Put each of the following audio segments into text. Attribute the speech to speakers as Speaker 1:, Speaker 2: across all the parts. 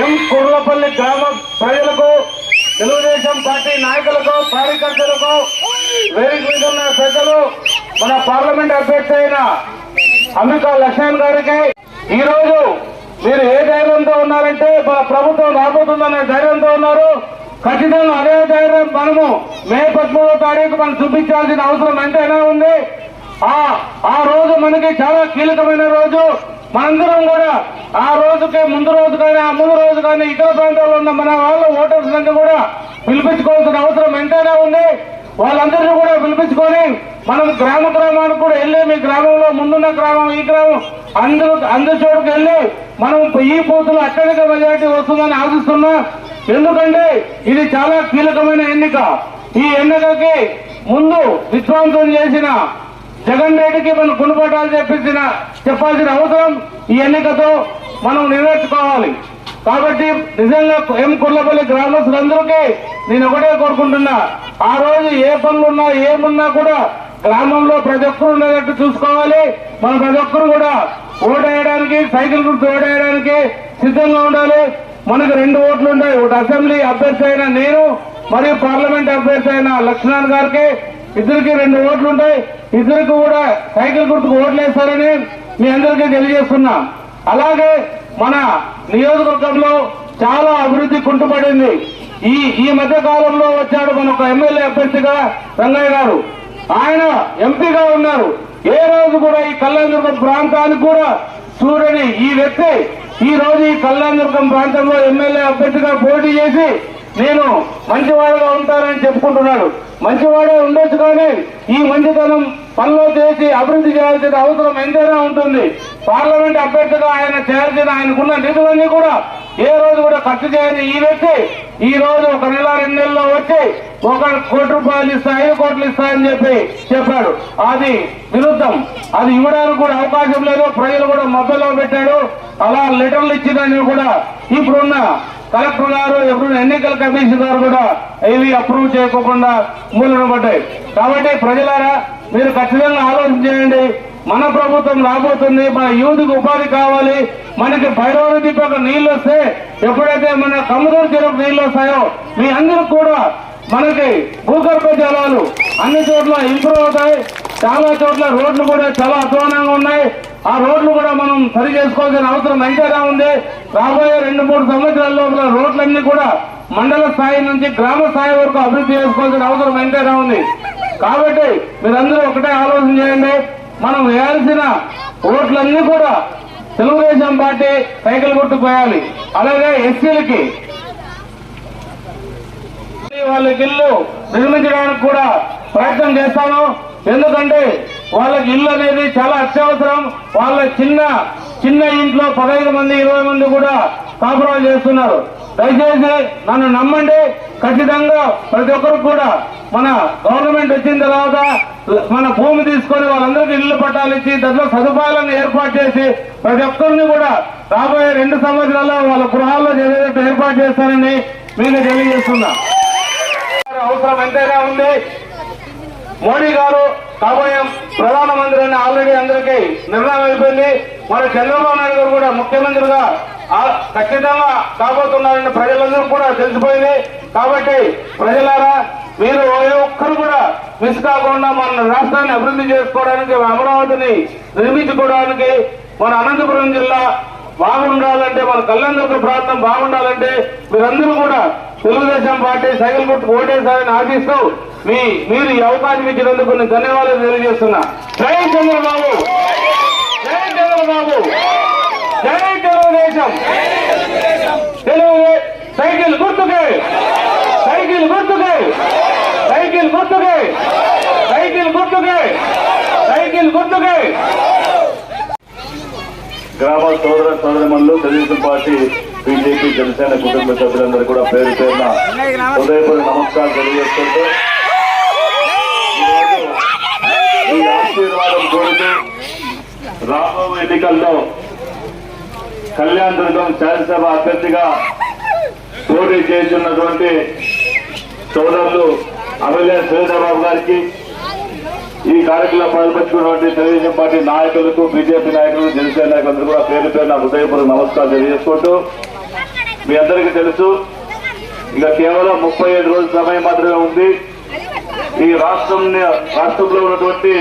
Speaker 1: ఎం కుర్లపల్లి గ్రామ ప్రజలకు తెలుగుదేశం పార్టీ నాయకులకు కార్యకర్తలకు వేదిక మీద ఉన్న ప్రజలు మన పార్లమెంట్ అభ్యర్థి అయిన అమికా లక్ష్మణ్ గారికి ఈరోజు మీరు ఏ ధైర్యంతో ఉన్నారంటే మన ప్రభుత్వం రాబోతుందనే ధైర్యంతో ఉన్నారు. ఖచ్చితంగా అదే ధైర్యం మనము మే పద్మూడో తారీఖు మనం చూపించాల్సిన అవసరం ఎంతైనా ఉంది. ఆ రోజు మనకి చాలా కీలకమైన రోజు. మనందరం కూడా ఆ రోజుకే ముందు రోజు కానీ ఆ ముందు రోజు కానీ ఇతర ప్రాంతాల్లో ఉన్న మన వాళ్ళ ఓటర్స్ అందరూ కూడా పిలిపించుకోవాల్సిన అవసరం ఎంతైనా ఉంది. వాళ్ళందరినీ కూడా పిలిపించుకొని మనం గ్రామ గ్రామానికి కూడా వెళ్ళి మీ గ్రామంలో ముందున్న గ్రామం ఈ గ్రామం అందరూ అందరి చోటుకు వెళ్ళి మనం ఈ పోతులు అత్యధిక మెజారిటీ వస్తుందని ఆశిస్తున్నా. ఎందుకంటే ఇది చాలా కీలకమైన ఎన్నిక. ఈ ఎన్నికకి ముందు విధ్వంసం చేసిన జగన్ రెడ్డికి మనం గుణపాఠాలు చెప్పించిన చెప్పాల్సిన అవసరం ఈ ఎన్నికతో మనం నెరవేర్చుకోవాలి. కాబట్టి నిజంగా ఎం కుర్లపల్లి గ్రామస్తులందరికీ నేను ఒకటే కోరుకుంటున్నా. ఆ రోజు ఏ పనులున్నా ఏమున్నా కూడా గ్రామంలో ప్రతి ఒక్కరు ఉండేటట్టు చూసుకోవాలి. మన ప్రతి ఒక్కరు కూడా ఓటేయడానికి సైకిల్ గుర్తు ఓటేయడానికి సిద్ధంగా ఉండాలి. మనకు రెండు ఓట్లు ఉన్నాయి ఒకటి అసెంబ్లీ అభ్యర్థి అయిన నేను మరియు పార్లమెంట్ అభ్యర్థి అయిన లక్ష్మణ్ గారికి ఇద్దరికి రెండు ఓట్లు ఉంటాయి. ఇద్దరికి కూడా సైకిల్ గుర్తుకు ఓట్లు వేస్తారని మీ అందరికీ తెలియజేస్తున్నా. అలాగే మన నియోజకవర్గంలో చాలా అభివృద్ధి కుంటుపడింది. ఈ ఈ మధ్య కాలంలో వచ్చాడు మన ఒక ఎమ్మెల్యే అభ్యర్థిగా రంగయ్య గారు. ఆయన ఎంపీగా ఉన్నారు. ఏ రోజు కూడా ఈ కళ్యాణదుర్గం ప్రాంతానికి కూడా చూడని ఈ వ్యక్తి ఈ రోజు ఈ కళ్యాణదుర్గం ప్రాంతంలో ఎమ్మెల్యే అభ్యర్థిగా పోటీ చేసి నేను మంచివాడుగా ఉంటానని చెప్పుకుంటున్నాడు. మంచివాడే ఉండొచ్చు కానీ ఈ మంచితనం పనిలో చేసి అభివృద్ధి చేయాల్సిన అవసరం ఎంతైనా ఉంటుంది. పార్లమెంట్ అభ్యర్థిగా ఆయన చేయాల్సిన ఆయనకున్న నిధులన్నీ కూడా ఏ రోజు కూడా ఖర్చు చేయని ఈ వ్యక్తి ఈ రోజు ఒక నెల రెండు నెలల్లో వచ్చి ఒక కోటి రూపాయలు ఇస్తా ఐదు కోట్లు ఇస్తా అని చెప్పి చెప్పాడు. అది విరుద్ధం. అది ఇవ్వడానికి కూడా అవకాశం లేదు. ప్రజలు కూడా మధ్యలో పెట్టాడు. అలా లెటర్లు ఇచ్చిందని కూడా ఇప్పుడున్న కలెక్టర్ గారు ఎప్పుడు ఎన్నికల కమిషన్ గారు కూడా ఇవి అప్రూవ్ చేయకోకుండా మూలన పడ్డాయి. కాబట్టి ప్రజలారా మీరు ఖచ్చితంగా ఆలోచన చేయండి. మన ప్రభుత్వం రాబోతుంది మన యూత్కి ఉపాధి కావాలి. మనకి భైరవ దీపక నీళ్ళు వస్తే ఎప్పుడైతే మన కమ్ముదూరు చెరుకు నీళ్ళు వస్తాయో మీ అందరూ కూడా మనకి భూగర్భ జలాలు అన్ని చోట్ల ఇంప్రూవ్ అవుతాయి. చాలా చోట్ల రోడ్లు కూడా చాలా అధ్వానంగా ఉన్నాయి. ఆ రోడ్లు కూడా మనం సరి చేసుకోవాల్సిన అవసరం ఎంతైనా ఉంది. రాబోయే రెండు మూడు సంవత్సరాల లోపల రోడ్లన్నీ కూడా మండల స్థాయి నుంచి గ్రామ స్థాయి వరకు అభివృద్ధి చేసుకోవాల్సిన అవసరం ఎంతైనా ఉంది. కాబట్టి మీరందరూ ఒకటే ఆలోచన చేయండి. మనం వేయాల్సిన ఓట్లన్నీ కూడా తెలుగుదేశం పార్టీ సైకిల్ కొట్టుకోయాలి అలాగే ఎస్సీలకి. వాళ్ళకి ఇల్లు నిర్మించడానికి కూడా ప్రయత్నం చేస్తాను. ఎందుకంటే వాళ్ళకి ఇల్లు అనేది చాలా అత్యవసరం. వాళ్ళ చిన్న చిన్న ఇంట్లో పదహైదు మంది ఇరవై మంది కూడా కాపురాలు చేస్తున్నారు. దయచేసి నన్ను నమ్మండి. ఖచ్చితంగా ప్రతి ఒక్కరు కూడా మన గవర్నమెంట్ వచ్చిన తర్వాత మన భూమి తీసుకొని వాళ్ళందరికీ ఇల్లు పట్టాలు ఇచ్చి దాంట్లో సదుపాయాలను ఏర్పాటు చేసి ప్రతి ఒక్కరిని కూడా రాబోయే రెండు సంవత్సరాల్లో వాళ్ళ గృహాల్లో చేసేటట్టు ఏర్పాటు చేస్తానని మీకు తెలియజేస్తున్నా. అవసరం ఎంతైనా ఉంది. మోడీ గారు కాబోయే ప్రధానమంత్రి అని ఆల్రెడీ అందరికీ నిర్ణయం అయిపోయింది. మన చంద్రబాబు నాయుడు గారు కూడా ముఖ్యమంత్రిగా ఆ- ఖచ్చితంగా కాబోతున్నారని ప్రజలందరూ కూడా తెలిసిపోయింది. కాబట్టి ప్రజలారా మీరు ఏ ఒక్కరు కూడా మిస్ కాకుండా మన రాష్ట్రాన్ని అభివృద్ధి చేసుకోవడానికి అమరావతిని నిర్మించుకోవడానికి మన అనంతపురం జిల్లా బాగుండాలంటే మన కళ్యాణదుర్గ ప్రాంతం బాగుండాలంటే మీరందరూ కూడా తెలుగుదేశం పార్టీ సైకిల్ గుర్తు ఓటేశారని ఆశిస్తూ మీ మీరు ఈ అవకాశం ఇచ్చినందుకు నేను ధన్యవాదాలు తెలియజేస్తున్నా. జై చంద్రబాబు! జై చంద్రబాబు! జై తెలుగుదేశం! తెలుగు సైకిల్ గుర్తుకే! సైకిల్ గుర్తుకే! సైకిల్ గుర్తుకే! సైకిల్ గుర్తుకే! సైకిల్ గుర్తుకే!
Speaker 2: గ్రామ సోదర సోదరిమణులు తెలుగుదేశం పార్టీ బీజేపీ జనసేన కుటుంబ సభ్యులందరూ కూడా పేరు పేరున హృదయపూర్వక నమస్కారం తెలియజేస్తుంటూ ఈ ఆశీర్వాదం కోరుతూ రాబో ఎన్నికల్లో కళ్యాణ్ దుర్గం శాసనసభ అభ్యర్థిగా పోటీ చేస్తున్నటువంటి సోదరులు అమల్య శ్రీధరబాబు గారికి ఈ కార్యక్రమంలో పాల్పంచుకున్నటువంటి తెలుగుదేశం పార్టీ నాయకులకు బీజేపీ నాయకులకు జనసేన నాయకులందరూ కూడా పేరు పేరున హృదయపూర్వక నమస్కారం తెలియజేసుకుంటూ మీ అందరికీ తెలుసు ఇంకా కేవలం ముప్పై ఐదు రోజుల సమయం మాత్రమే ఉంది. ఈ రాష్ట్రం రాష్ట్రంలో ఉన్నటువంటి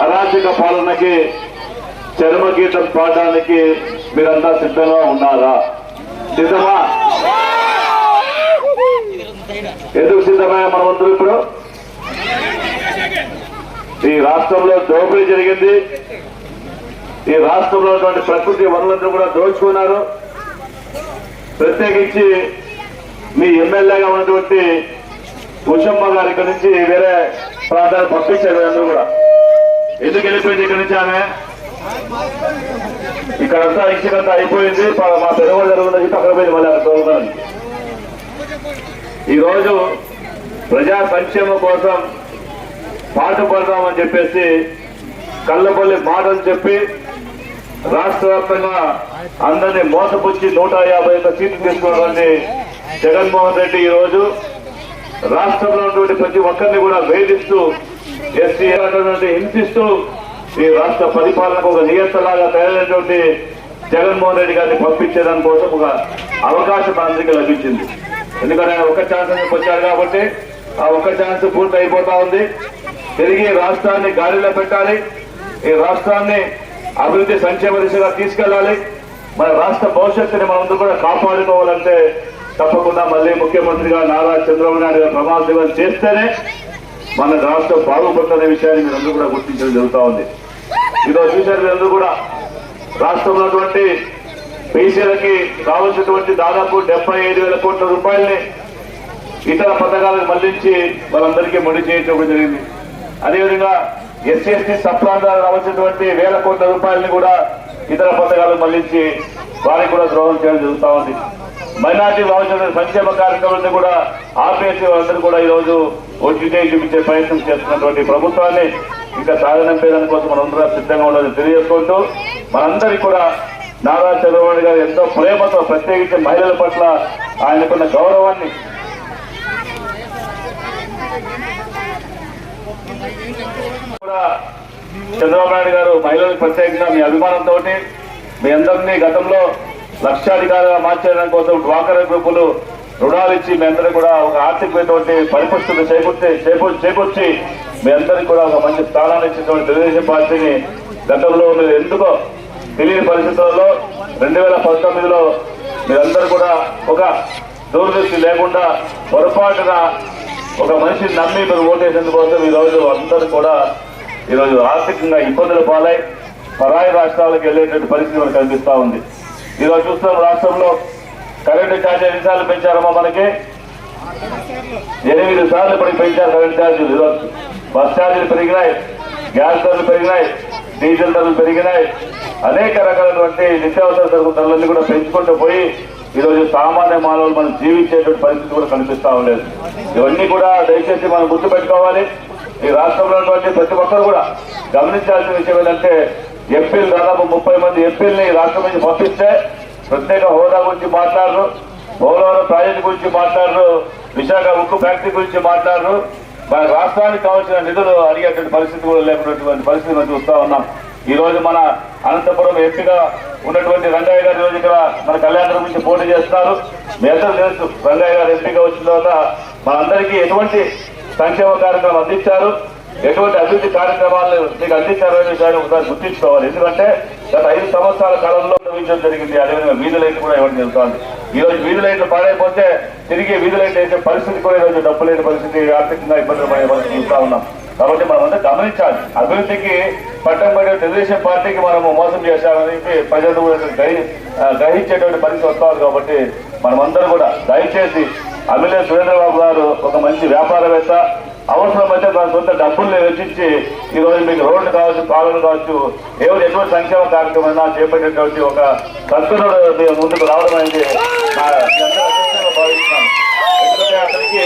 Speaker 2: అరాచక పాలనకి చర్మగీతం పాడడానికి మీరంతా సిద్ధంగా ఉన్నారా? సిద్ధమా? ఎందుకు సిద్ధమయ్యా మనమందరూ ఇప్పుడు? ఈ రాష్ట్రంలో దోపిడీ జరిగింది. ఈ రాష్ట్రంలో ఉన్నటువంటి ప్రకృతి వనరులను కూడా దోచుకున్నారు. ప్రత్యేకించి మీ ఎమ్మెల్యేగా ఉన్నటువంటి ఉషమ్మ గారి ఇక్కడి నుంచి వేరే ప్రాంతాలు పంపించారు అందరూ కూడా. ఎందుకు వెళ్ళిపోయింది ఇక్కడి నుంచి ఆమె? ఇక్కడంతా ఇసుకంతా అయిపోయింది. మా పెరుగుదల జరుగుతుంది పక్కన పోయింది మళ్ళీ అక్కడ ఈరోజు ప్రజా సంక్షేమం కోసం పాటుపడదామని చెప్పేసి కళ్ళపల్లి మాటలు చెప్పి రాష్ట్ర వ్యాప్తంగా అందరినీ మోసపుచ్చి నూట యాభై ఒక్క సీట్లు తీసుకున్నటువంటి జగన్మోహన్ రెడ్డి ఈ రోజు రాష్ట్రంలో ఉన్నటువంటి ప్రతి ఒక్కరిని కూడా వేధిస్తూ ఎస్సీ అటువంటి హింసిస్తూ ఈ రాష్ట్ర పరిపాలనకు ఒక నియంత్రణలాగా తయారైనటువంటి జగన్మోహన్ రెడ్డి గారిని పంపించేదాని కోసం ఒక అవకాశం అందరికీ లభించింది. ఎందుకంటే ఆయన ఒక్క ఛాన్స్ వచ్చాడు కాబట్టి ఆ ఒక్క ఛాన్స్ పూర్తి అయిపోతా ఉంది. తిరిగి రాష్ట్రాన్ని గాలిలో పెట్టాలి. ఈ రాష్ట్రాన్ని అభివృద్ధి సంక్షేమ దిశగా తీసుకెళ్ళాలి మన రాష్ట్ర భవిష్యత్తుని మనందరూ కూడా కాపాడుకోవాలంటే తప్పకుండా మళ్ళీ ముఖ్యమంత్రిగా నారా చంద్రబాబు నాయుడు గారు ప్రమాణ స్వీకారం చేస్తేనే మన రాష్ట్రం బాగుపడుతున్న విషయాన్ని మీరందరూ కూడా గుర్తించడం జరుగుతూ ఉంది. ఈరోజు చూశారు మీరందరూ కూడా రాష్ట్రంలోటువంటి బీసీలకి కావలసినటువంటి దాదాపు డెబ్బై ఐదు వేల కోట్ల రూపాయల్ని ఇతర పథకాలకు మళ్ళించి వాళ్ళందరికీ ముడి చేయించడం జరిగింది. అదేవిధంగా ఎస్సీ ఎస్టీ సప్లాంతాలకు రావాల్సినటువంటి వేల కోట్ల రూపాయలని కూడా ఇతర పథకాలు మళ్ళించి వారికి కూడా ద్రోహం చేయడం జరుగుతూ ఉంది. మైనార్టీ రావాల్సిన సంక్షేమ కార్యక్రమాలను కూడా ఆపేసి వాళ్ళందరూ కూడా ఈ రోజు చూపించే ప్రయత్నం చేస్తున్నటువంటి ప్రభుత్వాన్ని ఇంకా సాగనంపేదాని కోసం మనందరం సిద్ధంగా ఉండాలని తెలియజేసుకుంటూ మనందరికీ కూడా నారా చంద్రబాబు గారు ఎంతో ప్రేమతో ప్రత్యేకించి మహిళల పట్ల ఆయనకున్న గౌరవాన్ని చంద్రబాబు నాయుడు గారు మహిళలకు ప్రత్యేకంగా మీ అభిమానంతో మీ అందరినీ గతంలో లక్షాధికారులుగా మార్చడం కోసం డ్వాకర గ్రూపులు రుణాలు ఇచ్చి మీ అందరూ కూడా ఒక ఆర్థికమైనటువంటి పరిపుష్టిని చేకూర్చి చేకూర్చి చేకూర్చి మీ అందరికీ కూడా ఒక మంచి స్థానాన్ని ఇచ్చినటువంటి తెలుగుదేశం పార్టీని గతంలో మీరు ఎందుకో తెలియని పరిస్థితులలో రెండు వేల పంతొమ్మిదిలో మీరందరూ కూడా ఒక దూరదృష్టి లేకుండా పొరపాటున ఒక మనిషిని నమ్మి మీరు ఓటేసేందుకోసం ఈ రోజు అందరూ కూడా ఈరోజు ఆర్థికంగా ఇబ్బందులు పాలై పరాయి రాష్ట్రాలకు వెళ్ళేటువంటి పరిస్థితి మనకు కనిపిస్తూ ఉంది. ఈరోజు చూస్తున్నాం రాష్ట్రంలో కరెంటు ఛార్జ్ ఎన్నిసార్లు పెంచారమ్మా మనకి? ఎనిమిది సార్లు ఇప్పటికి పెంచారు కరెంట్ ఛార్జీలు. ఈరోజు బస్ ఛార్జీలు పెరిగినాయి గ్యాస్ ధరలు పెరిగినాయి డీజిల్ ధరలు పెరిగినాయి. అనేక రకాలైనటువంటి నిత్యావసర ధరలన్నీ కూడా పెంచుకుంటూ పోయి ఈరోజు సామాన్య మానవులు మనం జీవించేటువంటి పరిస్థితి కూడా కనిపిస్తా ఉండలేదు ఇవన్నీ కూడా దయచేసి మనం గుర్తుపెట్టుకోవాలి. ఈ రాష్ట్రంలో ఉన్నటువంటి ప్రతి ఒక్కరు కూడా గమనించాల్సిన విషయం ఏంటంటే ఎంపీలు దాదాపు ముప్పై మంది ఎంపీలని ఈ రాష్ట్రం నుంచి పంపిస్తే ప్రత్యేక హోదా గురించి మాట్లాడరు పోలవరం ప్రాజెక్టు గురించి మాట్లాడరు విశాఖ ఉక్కు ఫ్యాక్టరీ గురించి మాట్లాడరు. మన రాష్ట్రానికి కావాల్సిన నిధులు అడిగేటువంటి పరిస్థితి కూడా లేకున్నటువంటి పరిస్థితి మనం చూస్తా ఉన్నాం. ఈరోజు మన అనంతపురం ఎంపీగా ఉన్నటువంటి రంగయ్య గారు ఈరోజు ఇక్కడ మన కళ్యాణం నుంచి పోటీ చేస్తున్నారు. మీ తెలుసు రంగయ్య గారు ఎంపీగా వచ్చిన తర్వాత మనందరికీ ఎటువంటి సంక్షేమ కార్యక్రమం అందించారు? ఎటువంటి అభివృద్ధి కార్యక్రమాలను మీకు అందించారు అనే విషయాన్ని ఒకసారి గుర్తించుకోవాలి. ఎందుకంటే గత ఐదు సంవత్సరాల కాలంలో విజయం జరిగింది. అదేవిధంగా వీధి లైట్లు కూడా ఇవ్వడం జరుగుతోంది ఈ రోజు వీధి లైట్లు పాడైపోతే తిరిగి వీధి లైట్లు వేసే పరిస్థితి కూడా ఈరోజు రోజు డబ్బు లేని పరిస్థితి ఆర్థికంగా ఇబ్బందులు పడే పరిస్థితి చూస్తా ఉన్నాం. కాబట్టి మనం అంతా గమనించాలి. అభివృద్ధికి పట్టం పడే తెలుగుదేశం పార్టీకి మనము మోసం చేశామని చెప్పి ప్రజలు గ్రహి గ్రహించేటువంటి పరిస్థితి వస్తుంది కాబట్టి మనమందరం కూడా దయచేసి అమిలే సురేంద్రబాబు గారు ఒక మంచి వ్యాపారవేత్త అవసరమైతే తన సొంత డబ్బుల్ని వెచ్చించి ఈ రోజు మీకు రోడ్లు కావచ్చు కాలువలు కావచ్చు ఏదో ఎటువంటి సంక్షేమ కార్యక్రమం చేపట్టేటువంటి ఒక సత్తునుడు ముందుకు రావడం అనేది భావిస్తున్నాను ఎందుకంటే అతనికి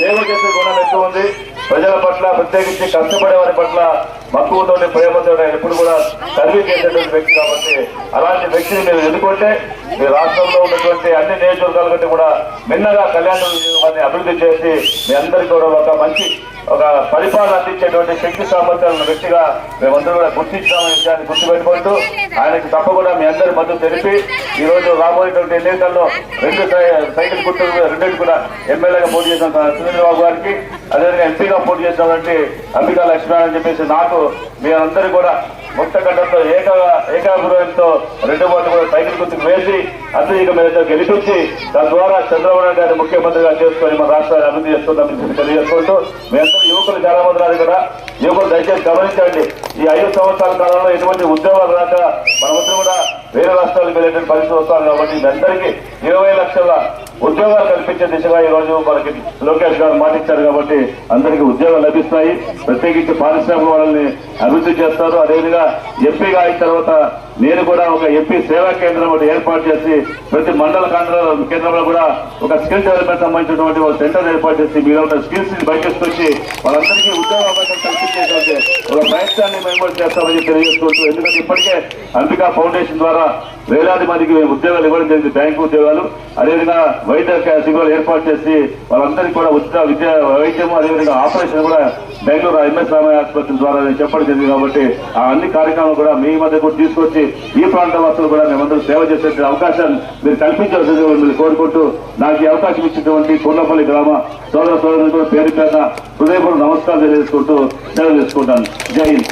Speaker 2: సేవ చేసే గుణం ఎక్కువ ఉంది. ప్రజల పట్ల ప్రత్యేకించి కష్టపడే వారి పట్ల మక్కువతో ప్రేమతో ఎప్పుడు కూడా సర్వీస్ చేసేటువంటి వ్యక్తి కాబట్టి అలాంటి వ్యక్తిని మీరు ఎన్నుకుంటే మీ రాష్ట్రంలో ఉన్నటువంటి అన్ని నియోజకవర్గాల కంటే కూడా మిన్నగా కళ్యాణ అభివృద్ధి చేసి మీ అందరికీ కూడా ఒక మంచి ఒక పరిపాలన అందించేటువంటి శక్తి సామర్థ్యాలు ఉన్న వ్యక్తిగా మేమందరూ కూడా గుర్తించామనే విషయాన్ని గుర్తుపెట్టుకుంటూ ఆయనకి తప్పకుండా మీ అందరి మద్దతు తెలిపి ఈ రోజు రాబోయేటువంటి ఎన్నికల్లో రెండు సైకిల్ గుర్తులు రెండింటి కూడా ఎమ్మెల్యేగా పోటీ చేసిన సునీల్ బాబు గారికి అదేవిధంగా ఎంపీగా పోటీ చేసినటువంటి అంబికా లక్ష్మణ్ అని చెప్పేసి నాకు మీరందరూ కూడా ముక్తగడ్డంతో ఏక ఏకాభిప్రాయంతో రెండు ఓట్లు కూడా సైకిల్ గుర్తుకు వేసి అత్యధిక మేరతో గెలిపించి తద్వారా చంద్రబాబు నాయుడు గారిని ముఖ్యమంత్రిగా చేసుకొని మన రాష్ట్రాన్ని అభివృద్ధి చేస్తుందని తెలియజేసుకుంటూ మీ అందరూ యువకులు చాలా మంది యువకులు దయచేసి గమనించండి. ఈ ఐదు సంవత్సరాల కాలంలో ఎటువంటి ఉద్యోగాలు రాక మనమంతా కూడా వేరే రాష్ట్రాలకు వెళ్ళేటువంటి పరిస్థితి వస్తారు కాబట్టి మీ అందరికీ ఇరవై లక్షల ఉద్యోగాలు కల్పించే దిశగా ఈ రోజు మనకి లోకేష్ గారు మాటిచ్చారు కాబట్టి అందరికీ ఉద్యోగాలు లభిస్తాయి ప్రత్యేకించి పారిశ్రామిక వాళ్ళని అభివృద్ధి చేస్తారు. అదేవిధంగా ఎంపీగా అయిన తర్వాత నేను కూడా ఒక ఎంపీ సేవా కేంద్రం ఒకటి ఏర్పాటు చేసి ప్రతి మండల కేంద్ర కేంద్రంలో కూడా ఒక స్కిల్ డెవలప్మెంట్ సంబంధించినటువంటి ఒక సెంటర్ ఏర్పాటు చేసి మీరు స్కిల్స్ని బయటకు వచ్చి వాళ్ళందరికీ ఉద్యోగ అవకాశం కల్పించేటువంటి ఒక ప్రయత్నాన్ని మేము కూడా చేస్తామని తెలియజేసుకుంటూ ఎందుకంటే ఇప్పటికే అంబికా ఫౌండేషన్ ద్వారా వేలాది మందికి మేము ఉద్యోగాలు ఇవ్వడం జరిగింది. బ్యాంకు ఉద్యోగాలు అదేవిధంగా వైద్య శిబిరాలు ఏర్పాటు చేసి వాళ్ళందరికీ కూడా ఉచిత విద్య వైద్యం అదేవిధంగా ఆపరేషన్ కూడా బెంగళూరు ఎంఎస్ రామయ్య ఆసుపత్రి ద్వారా నేను చెప్పడం జరిగింది కాబట్టి ఆ అన్ని కార్యక్రమాలు కూడా మీ మధ్య కూడా తీసుకొచ్చి ఈ ప్రాంత వాసులు కూడా మేమందరూ సేవ చేసే అవకాశాన్ని మీరు కల్పించవలసింది మీరు కోరుకుంటూ నాకు ఈ అవకాశం ఇచ్చినటువంటి కొండపల్లి గ్రామ సోదర సోదరులకు కూడా పేరు పేద హృదయపూర్వ నమస్కారం తెలియజేసుకుంటూ సెలవు చేసుకుంటాను జై హింద్.